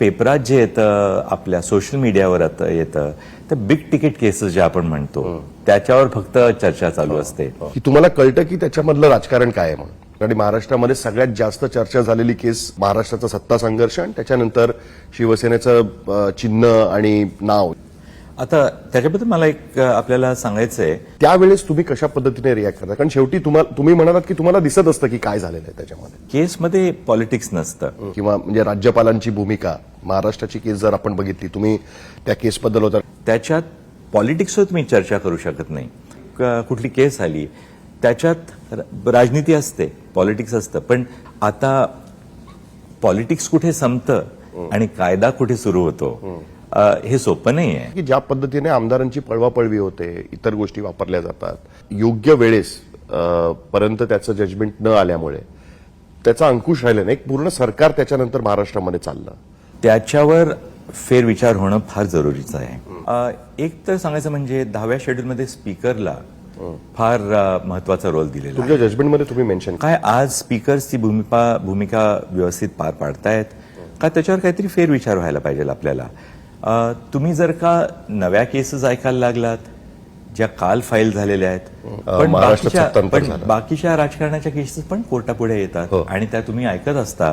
पेपरात जे येतं आपल्या सोशल मीडियावर आता येतं तर बिग तिकीट केसेस जे आपण म्हणतो त्याच्यावर फक्त चर्चा चालू असते. की तुम्हाला कळतं की त्याच्यामधलं राजकारण काय आहे म्हणून? आणि महाराष्ट्रामध्ये सगळ्यात जास्त चर्चा झालेली केस महाराष्ट्राचा सत्ता संघर्ष आणि त्याच्यानंतर शिवसेनेचं चिन्ह आणि नाव. आता त्याच्याबद्दल मला एक आपल्याला सांगायचं आहे त्यावेळेस तुम्ही कशा पद्धतीने रिॲक्ट करता? कारण शेवटी तुम्हाला तुम्ही म्हणालात की तुम्हाला दिसत असतं की काय झालेलं आहे त्याच्यामध्ये. केसमध्ये पॉलिटिक्स नसतं. किंवा म्हणजे राज्यपालांची भूमिका महाराष्ट्राची केस जर आपण बघितली तुम्ही त्या केसबद्दल होता. त्याच्यात पॉलिटिक्सवर तुम्ही चर्चा करू शकत नाही. कुठली केस आली त्याच्यात राजनीती असते पॉलिटिक्स असतं. पण आता पॉलिटिक्स कुठे संपतं आणि कायदा कुठे सुरू होतो हे सोपं नाही आहे की ज्या पद्धतीने आमदारांची पळवापळवी होते इतर गोष्टी वापरल्या जातात योग्य वेळेस पर्यंत त्याचं जजमेंट न आल्यामुळे त्याचा अंकुश राहिला नाही. एक पूर्ण सरकार त्याच्यानंतर महाराष्ट्रामध्ये चाललं. त्याच्यावर फेरविचार होणं फार जरुरीचं आहे. एक तर सांगायचं म्हणजे दहाव्या शेड्यूलमध्ये स्पीकरला फार महत्त्वाचा रोल दिलेला तुमच्या जजमेंटमध्ये तुम्ही मेन्शन काय आज स्पीकर्स ती भूमिका भूमिका व्यवस्थित पार पाडतायत? का त्याच्यावर काहीतरी फेरविचार व्हायला पाहिजे आपल्याला? तुम्ही जर का नव्या केसेस ऐकायला लागलात ज्या काल फाईल झालेल्या आहेत पण महाराष्ट्रात बाकीच्या पण. बाकीच्या राजकारणाच्या केसेस पण कोर्टापुढे येतात आणि त्या तुम्ही ऐकत असता.